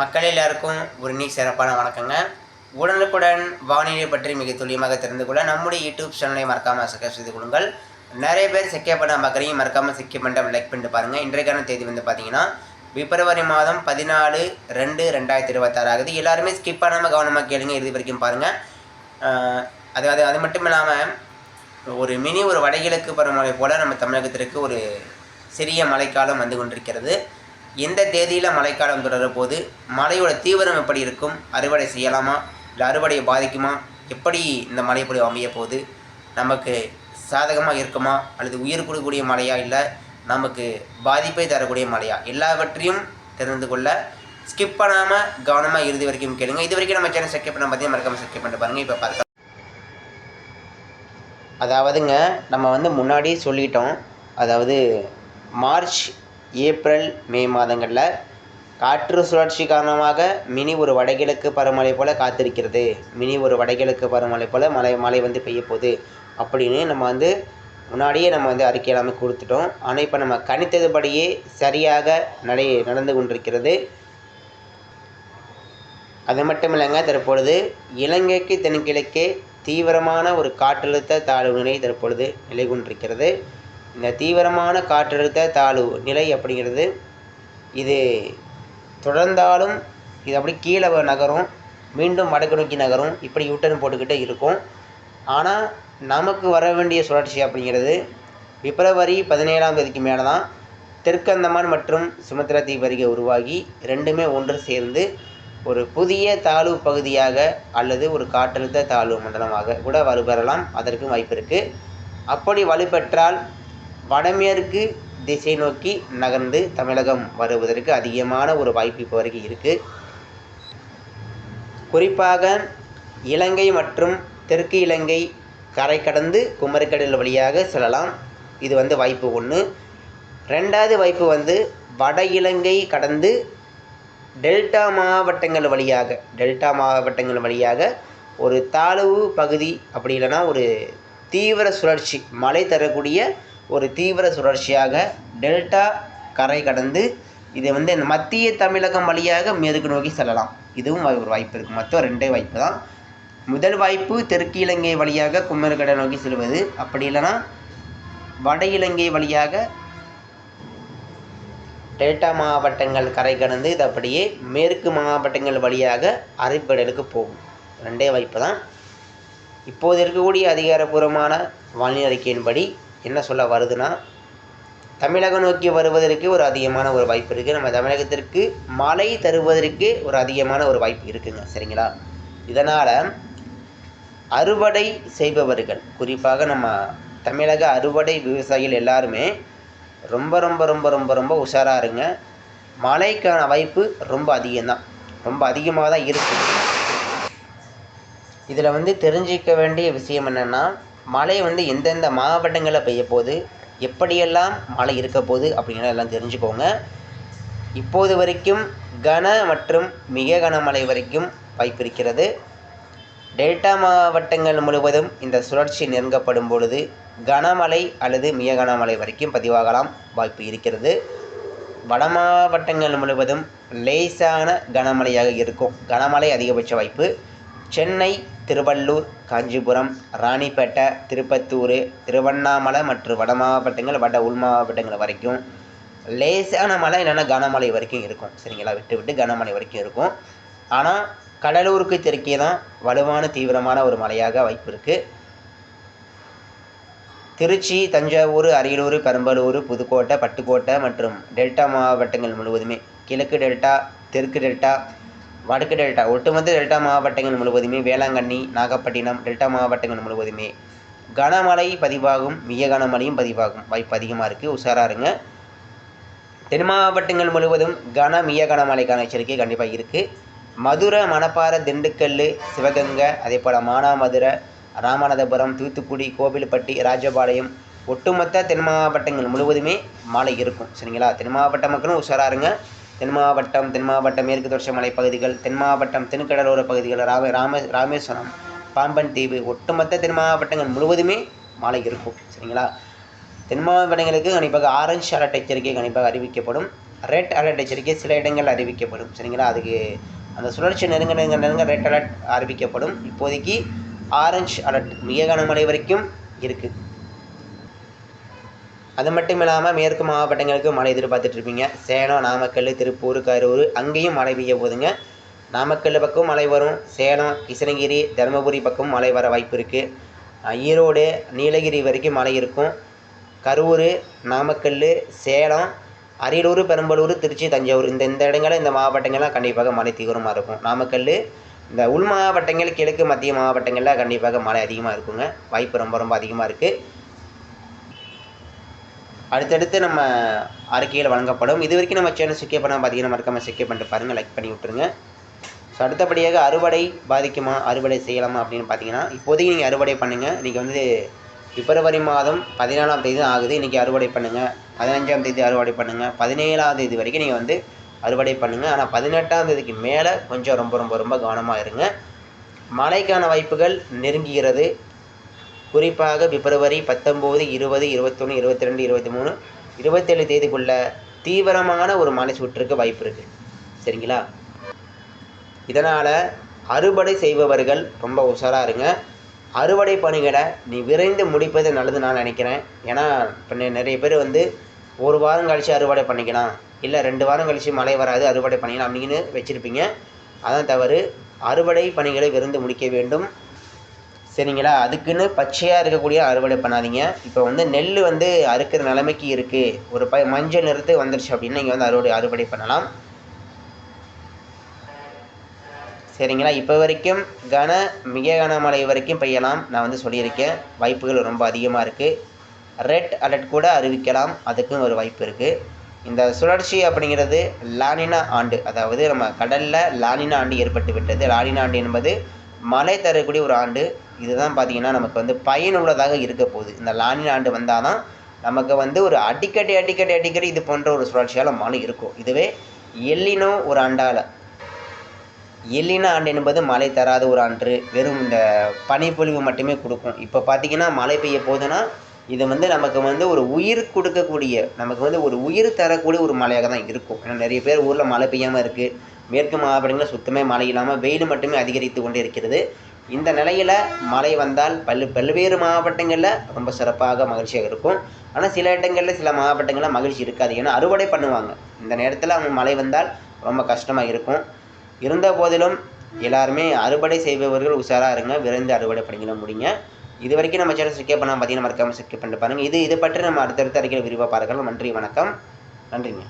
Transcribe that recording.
மக்கள் எல்லாருக்கும் ஒரு நீ சிறப்பான வணக்கங்க. உடனுக்குடன் வானிலை பற்றி மிக துல்லியமாக தெரிந்து கொள்ள நம்முடைய யூடியூப் சேனலை மறக்காமல் சப்ஸ்கிரைப் செய்து கொள்ளுங்கள். நிறைய பேர் செக்கே பண்ண பார்க்குறீங்க மறக்காமல் செக்கே பண்ண லைக் பண்ணிட்டு பாருங்கள் இன்றைக்கான தேதி வந்து பார்த்தீங்கன்னா பிப்ரவரி மாதம் பதினாலு ரெண்டு ரெண்டாயிரத்தி இருபத்தாறு ஆகுது. எல்லாருமே ஸ்கிப் பண்ணாமல் கவனமாக கேளுங்க இறுதி வரைக்கும் பாருங்கள் அது அது அது மட்டும் இல்லாமல் ஒரு மினி ஒரு வடகிழக்கு பருவமழை போல் நம்ம தமிழகத்திற்கு ஒரு சிறிய மழைக்காலம் வந்து கொண்டிருக்கிறது. எந்த தேதியில் மழைக்காலம் தொடரப்போது போது மழையோட தீவிரம் எப்படி இருக்கும் அறுவடை செய்யலாமா? இல்லை அறுவடையை பாதிக்குமா? எப்படி இந்த மழை அமைய போகுது நமக்கு சாதகமாக இருக்குமா? அல்லது உயிர் கொடுக்கக்கூடிய மழையா? இல்லை நமக்கு பாதிப்பை தரக்கூடிய மழையா? எல்லாவற்றையும் தெரிந்து கொள்ள ஸ்கிப் பண்ணாமல் கவனமாக இறுதி வரைக்கும் கேளுங்க. இது வரைக்கும் நம்ம சேனல் செக்கப் பண்ண பார்த்தீங்கன்னா மறக்காம செக்கப் பண்ணிட்டு பாருங்கள் இப்போ பார்க்கலாம் அதாவதுங்க நம்ம வந்து முன்னாடியே சொல்லிட்டோம். அதாவது மார்ச் ஏப்ரல் மே மாதங்களில் காற்று சுழற்சி காரணமாக மினி ஒரு வடகிழக்கு பருவமழை போல் காத்திருக்கிறது. மினி ஒரு வடகிழக்கு பருவமழை போல் மழை மழை வந்து பெய்ய போகுது அப்படின்னு நம்ம வந்து முன்னாடியே நம்ம வந்து அறிக்கை எல்லாமே கொடுத்துட்டோம். ஆனால் இப்போ நம்ம கணித்ததுபடியே சரியாக நடை நடந்து கொண்டிருக்கிறது. அது மட்டும் இல்லைங்க தற்பொழுது இலங்கைக்கு தென்கிழக்கே தீவிரமான ஒரு காற்றழுத்த தாழ்வு நிலை தற்பொழுது நிலை கொண்டிருக்கிறது. இந்த தீவிரமான காற்றழுத்த தாழ்வு நிலை அப்படிங்கிறது இது தொடர்ந்தாலும் இது அப்படி கீழே நகரும் மீண்டும் வடக்கு நோக்கி நகரும் இப்படி யூட்டர்ன் போட்டுக்கிட்டே இருக்கும். ஆனால் நமக்கு வர வேண்டிய சுழற்சி அப்படிங்கிறது பிப்ரவரி பதினேழாம் தேதிக்கு மேலே தான் தெற்கந்தமான் மற்றும் சுமத்ரா தீப அருகே உருவாகி ரெண்டுமே ஒன்று சேர்ந்து ஒரு புதிய தாழ்வு பகுதியாக அல்லது ஒரு காற்றழுத்த தாழ்வு மண்டலமாக கூட வலுப்பெறலாம் அதற்கும் வாய்ப்பு இருக்குது அப்படி வலுப்பெற்றால் வடமேற்கு திசை நோக்கி நகர்ந்து தமிழகம் வருவதற்கு அதிகமான ஒரு வாய்ப்பு இப்போ வரைக்கும் இருக்குது குறிப்பாக இலங்கை மற்றும் தெற்கு இலங்கை கரை கடந்து குமரிக்கடல் வழியாக செல்லலாம். இது வந்து வாய்ப்பு ஒன்று ரெண்டாவது வாய்ப்பு வந்து வட இலங்கை கடந்து டெல்டா மாவட்டங்கள் வழியாக டெல்டா மாவட்டங்கள் வழியாக ஒரு தாழ்வு பகுதி அப்படி இல்லைன்னா ஒரு தீவிர சுழற்சி மழை தரக்கூடிய ஒரு தீவிர சுழற்சியாக டெல்டா கரை கடந்து இது வந்து மத்திய தமிழகம் வழியாக மேற்கு நோக்கி செல்லலாம். இதுவும் வாய்- ஒரு வாய்ப்பு இருக்குது மொத்தம் ரெண்டே வாய்ப்பு தான். முதல் வாய்ப்பு தெற்கு இலங்கை வழியாக குமரிக்கடல் நோக்கி செல்வது. அப்படி இல்லைன்னா வட இலங்கை வழியாக டெல்டா மாவட்டங்கள் கரை கடந்து இது அப்படியே மேற்கு மாவட்டங்கள் வழியாக அரைக்கடலுக்கு போகும். ரெண்டே வாய்ப்பு தான். இப்போது இருக்கக்கூடிய அதிகாரப்பூர்வமான வானிலை அறிக்கையின்படி என்ன சொல்ல வருதுன்னா தமிழகம் நோக்கி வருவதற்கு ஒரு அதிகமான ஒரு வாய்ப்பு இருக்குது நம்ம தமிழகத்திற்கு மழை தருவதற்கு ஒரு அதிகமான ஒரு வாய்ப்பு இருக்குங்க. சரிங்களா? இதனால் அறுவடை செய்பவர்கள் குறிப்பாக நம்ம தமிழக அறுவடை விவசாயிகள் எல்லாருமே ரொம்ப ரொம்ப ரொம்ப ரொம்ப ரொம்ப உஷாராக இருங்க. மழைக்கான வாய்ப்பு ரொம்ப அதிகம்தான். ரொம்ப அதிகமாக தான் இருக்குது இதில் வந்து தெரிஞ்சிக்க வேண்டிய விஷயம் என்னென்னா மழை வந்து எந்தெந்த மாவட்டங்களில் பெய்ய போகுது எப்படியெல்லாம் மழை இருக்க போகுது அப்படிங்கிறத எல்லாம் தெரிஞ்சுக்கோங்க. இப்போது வரைக்கும் கன மற்றும் மிக கனமழை வரைக்கும் வாய்ப்பு இருக்கிறது. டெல்டா மாவட்டங்கள் முழுவதும் இந்த சுழற்சி நெருங்கப்படும் பொழுது கனமழை அல்லது மிக கனமழை வரைக்கும் பதிவாகலாம் வாய்ப்பு இருக்கிறது. வட மாவட்டங்கள் முழுவதும் லேசான கனமழையாக இருக்கும். கனமழை அதிகபட்ச வாய்ப்பு. சென்னை திருவள்ளூர் காஞ்சிபுரம் ராணிப்பேட்டை திருப்பத்தூர் திருவண்ணாமலை மற்றும் வட மாவட்டங்கள் வட உள் மாவட்டங்கள் வரைக்கும். லேசான மழை இல்லைன்னா கனமழை வரைக்கும் இருக்கும். சரிங்களா? விட்டு விட்டு கனமழை வரைக்கும் இருக்கும். ஆனால் கடலூருக்கு தெற்கே தான் வலுவான தீவிரமான ஒரு மழையாக வாய்ப்பு இருக்குது திருச்சி தஞ்சாவூர் அரியலூர் பெரம்பலூர் புதுக்கோட்டை பட்டுக்கோட்டை மற்றும் டெல்டா மாவட்டங்கள் முழுவதுமே கிழக்கு டெல்டா தெற்கு டெல்டா வடக்கு டெல்டா ஒட்டுமொத்த டெல்டா மாவட்டங்கள் முழுவதுமே வேளாங்கண்ணி நாகப்பட்டினம் டெல்டா மாவட்டங்கள் முழுவதுமே கனமழை பதிவாகும் மிக கனமழையும் பதிவாகும். வாய்ப்பு அதிகமாக இருக்குது உஷாராக இருங்க. தென் மாவட்டங்கள் முழுவதும் கன மிக கனமழைக்கான எச்சரிக்கை கண்டிப்பாக இருக்குது மதுரை மணப்பாறை திண்டுக்கல் சிவகங்கை அதே போல் மானாமதுரை ராமநாதபுரம் தூத்துக்குடி கோவில்பட்டி ராஜபாளையம் ஒட்டுமொத்த தென் மாவட்டங்கள் முழுவதுமே மழை இருக்கும். சரிங்களா? தென் மாவட்ட மக்களும் உஷாராக இருங்க. தென் மாவட்டம் தென் மாவட்டம் மேற்கு தொடர்ச்சி மலைப்பகுதிகள் தென் மாவட்டம் தென்கடலோர பகுதிகள் ராம ராம ராமேஸ்வரம் பாம்பன் தீவு ஒட்டுமொத்த தென் மாவட்டங்கள் முழுவதுமே மழை இருக்கும் சரிங்களா? தென் மாவட்டங்களுக்கு கண்டிப்பாக ஆரஞ்சு அலர்ட் எச்சரிக்கை கண்டிப்பாக அறிவிக்கப்படும் ரெட் அலர்ட் எச்சரிக்கை சில இடங்கள் அறிவிக்கப்படும் சரிங்களா? அதுக்கு அந்த சுழற்சி நெருங்க நெருங்க நெருங்க ரெட் அலர்ட் அறிவிக்கப்படும். இப்போதைக்கு ஆரஞ்சு அலர்ட் மிக கனமழை வரைக்கும் இருக்குது அது மட்டும் இல்லாமல் மேற்கு மாவட்டங்களுக்கு மழை எதிர்பார்த்துட்ருப்பீங்க. சேலம் நாமக்கல் திருப்பூர் கரூர் அங்கேயும் மழை பெய்ய போகுதுங்க. நாமக்கல் பக்கம் மழை வரும். சேலம் கிருஷ்ணகிரி தருமபுரி பக்கம் மழை வர வாய்ப்பு இருக்குது ஈரோடு நீலகிரி வரைக்கும் மழை இருக்கும். கரூர் நாமக்கல் சேலம் அரியலூர் பெரம்பலூர் திருச்சி தஞ்சாவூர் இந்த இந்த இடங்களில் இந்த மாவட்டங்கள்லாம் கண்டிப்பாக மழை தீவிரமாக இருக்கும். நாமக்கல் இந்த உள் மாவட்டங்கள் கிழக்கு மத்திய மாவட்டங்களில் கண்டிப்பாக மழை அதிகமாக இருக்குங்க. வாய்ப்பு ரொம்ப ரொம்ப அதிகமாக இருக்குது அடுத்தடுத்து நம்ம அறிக்கையில் வழங்கப்படும். இது வரைக்கும் நம்ம சேனல் சிக்கே பண்ணால் பார்த்தீங்கன்னா மறக்காம சிக்கே பண்ணிட்டு பாருங்கள் லைக் பண்ணி விட்டுருங்க. ஸோ அடுத்தபடியாக அறுவடை பாதிக்குமா? அறுவடை செய்யலாமா அப்படின்னு பார்த்தீங்கன்னா இப்போதைக்கு நீங்கள் அறுவடை பண்ணுங்கள் இன்றைக்கி வந்து பிப்ரவரி மாதம் பதினாலாம் தேதி தான் ஆகுது. இன்றைக்கி அறுவடை பண்ணுங்கள் பதினஞ்சாம் தேதி அறுவடை பண்ணுங்கள் பதினேழாம் தேதி வரைக்கும் நீங்கள் வந்து அறுவடை பண்ணுங்கள் ஆனால் பதினெட்டாம் தேதிக்கு மேலே கொஞ்சம் ரொம்ப ரொம்ப ரொம்ப கவனமாக இருங்க. மழைக்கான வாய்ப்புகள் நெருங்குகிறது. குறிப்பாக பிப்ரவரி பத்தொம்போது இருபது இருபத்தொன்று இருபத்தி ரெண்டு இருபத்தி மூணு இருபத்தேழு தேதிக்குள்ள தீவிரமான ஒரு மலை சுற்றுக்கு வாய்ப்பு இருக்குது சரிங்களா? இதனால் அறுவடை செய்பவர்கள் ரொம்ப உஷாராக இருங்க. அறுவடை பணிகளை நீ விரைந்து முடிப்பது நல்லது நான் நினைக்கிறேன். ஏன்னா இப்போ நிறைய பேர் வந்து ஒரு வாரம் கழித்து அறுவடை பண்ணிக்கலாம். இல்லை ரெண்டு வாரம் கழித்து மழை வராது அறுவடை பண்ணிக்கலாம் அப்படின்னு வச்சுருப்பீங்க. அதான் தவறு. அறுவடை பணிகளை விரைந்து முடிக்க வேண்டும். சரிங்களா? அதுக்குன்னு பச்சையாக இருக்கக்கூடிய அறுவடை பண்ணாதீங்க. இப்போ வந்து நெல் வந்து அறுக்கிற நிலைமைக்கு இருக்குது ஒரு ப மஞ்சள் நிறுத்து வந்துருச்சு அப்படின்னா நீங்கள் வந்து அறுவடை அறுவடை பண்ணலாம். சரிங்களா? இப்போ வரைக்கும் கன மிக கனமழை வரைக்கும் பெய்யலாம். நான் வந்து சொல்லியிருக்கேன். வாய்ப்புகள் ரொம்ப அதிகமாக இருக்குது ரெட் அலர்ட் கூட அறிவிக்கலாம். அதுக்கும் ஒரு வாய்ப்பு இருக்குது இந்த சுழற்சி அப்படிங்கிறது லானினா ஆண்டு. அதாவது நம்ம கடலில் லானினா ஆண்டு ஏற்பட்டு விட்டது. லானினா ஆண்டு என்பது மழை தரக்கூடிய ஒரு ஆண்டு. இதுதான் பார்த்தீங்கன்னா நமக்கு வந்து பயனுள்ளதாக இருக்க போகுது. இந்த லானின் ஆண்டு வந்தால் தான் நமக்கு வந்து ஒரு அடிக்கடி அடிக்கடி அடிக்கடி இது போன்ற ஒரு சுழற்சியால் மழை இருக்கும். இதுவே எல்லினோ ஒரு ஆண்டால். எல்லின ஆண்டு என்பது மழை தராத ஒரு ஆண்டு. வெறும் இந்த பனிப்பொழிவு மட்டுமே கொடுக்கும். இப்போ பார்த்தீங்கன்னா மழை பெய்ய போகுதுன்னா இது வந்து நமக்கு வந்து ஒரு உயிர் கொடுக்கக்கூடிய நமக்கு வந்து ஒரு உயிர் தரக்கூடிய ஒரு மழையாக தான் இருக்கும். ஏன்னா நிறைய பேர் ஊரில் மழை பெய்யாமல் இருக்குது மேற்கு மாவட்டங்களில் சுத்தமே மழை இல்லாமல் வெயில் மட்டுமே அதிகரித்து கொண்டே இருக்கிறது. இந்த நிலையில் மழை வந்தால் பல் பல்வேறு மாவட்டங்களில் ரொம்ப சிறப்பாக மகிழ்ச்சியாக இருக்கும். ஆனால் சில இடங்களில் சில மாவட்டங்களில் மகிழ்ச்சி இருக்காது. ஏன்னா அறுவடை பண்ணுவாங்க. இந்த நேரத்தில் அவங்க மழை வந்தால் ரொம்ப கஷ்டமாக இருக்கும். இருந்த போதிலும் எல்லாருமே அறுவடை செய்பவர்கள் உஷாராக இருங்க. விரைந்து அறுவடை பண்ணிக்கிட முடியுங்க இது வரைக்கும் நம்ம சேனல் சிக்கே பண்ணால் பார்த்தீங்கன்னா மறக்காமல் சிக்கே பண்ணிட்டு பாருங்கள் இது இது பற்றி நம்ம அடுத்தடுத்த அறிக்கையில் விரிவாக பார்க்கலாம். நன்றி வணக்கம். நன்றிங்க.